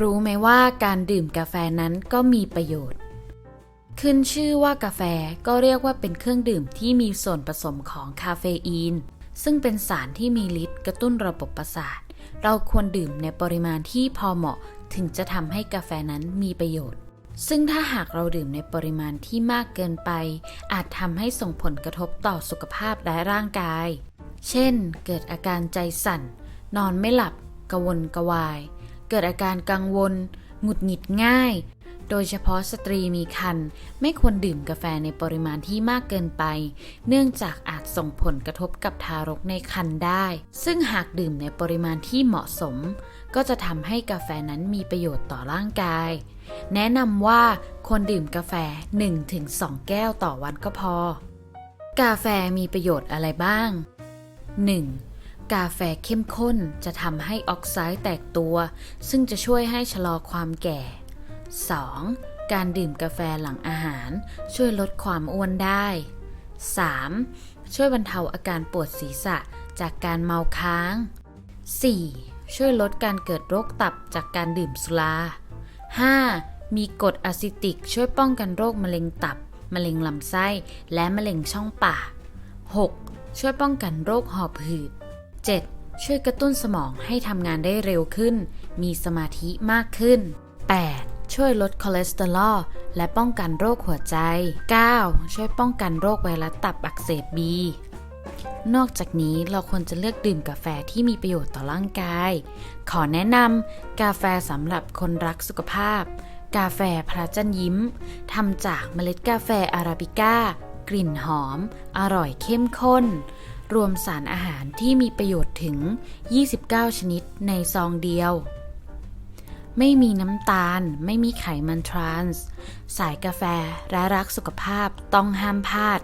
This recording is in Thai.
รู้ไหมว่าการดื่มกาแฟนั้นก็มีประโยชน์ ขึ้นชื่อว่ากาแฟก็เรียกว่าเป็นเครื่องดื่มที่มีส่วนผสมของคาเฟอีน ซึ่งเป็นสารที่มีฤทธิ์กระตุ้นระบบประสาท เราควรดื่มในปริมาณที่พอเหมาะถึงจะทำให้กาแฟนั้นมีประโยชน์ ซึ่งถ้าหากเราดื่มในปริมาณที่มากเกินไป อาจทำให้ส่งผลกระทบต่อสุขภาพและร่างกาย เช่น เกิดอาการใจสั่น นอนไม่หลับกระวนกระวาย เกิดอาการกังวล หงุดหงิดง่าย โดยเฉพาะสตรีมีครรภ์ไม่ควรดื่มกาแฟในปริมาณที่มากเกินไป เนื่องจากอาจส่งผลกระทบกับทารกในครรภ์ได้ ซึ่งหากดื่มในปริมาณที่เหมาะสม ก็จะทำให้กาแฟนั้นมีประโยชน์ต่อร่างกาย แนะนำว่าควรดื่มกาแฟ 1-2 แก้วต่อวันก็พอ กาแฟมีประโยชน์อะไรบ้าง 1. กาแฟเข้มข้นจะทำให้ออกไซด์แตกตัว ซึ่งจะช่วยให้ชะลอความแก่ 2. การดื่มกาแฟหลังอาหาร ช่วยลดความอ้วนได้ 3. ช่วยบรรเทาอาการปวดศีรษะจากการเมาค้าง 4. ช่วยลดการเกิดโรคตับจากการดื่มสุรา 5. มีกรดอะซิติกช่วยป้องกันโรคมะเร็งตับ มะเร็งลำไส้ และมะเร็งช่องปาก 6. ช่วยป้องกันโรคหอบหืด 7. ช่วยกระตุ้นสมองให้ทำงานได้เร็วขึ้น มีสมาธิมากขึ้น 8. ช่วยลดคอเลสเตอรอลและป้องกันโรคหัวใจ 9. ช่วยป้องกันโรคไวรัสตับอักเสบบีนอกจากนี้เราควรจะเลือกดื่มกาแฟที่มีประโยชน์ต่อร่างกาย ขอแนะนำกาแฟสำหรับคนรักสุขภาพ กาแฟพระจันยิ้มทำจากเมล็ดกาแฟอาราบิก้ากลิ่นหอม อร่อยเข้มข้น รวมสารอาหารที่มีประโยชน์ถึง 29 ชนิดในซองเดียว ไม่มีน้ำตาล ไม่มีไขมันทรานส์ สายกาแฟ และรักสุขภาพต้องห้ามพลาด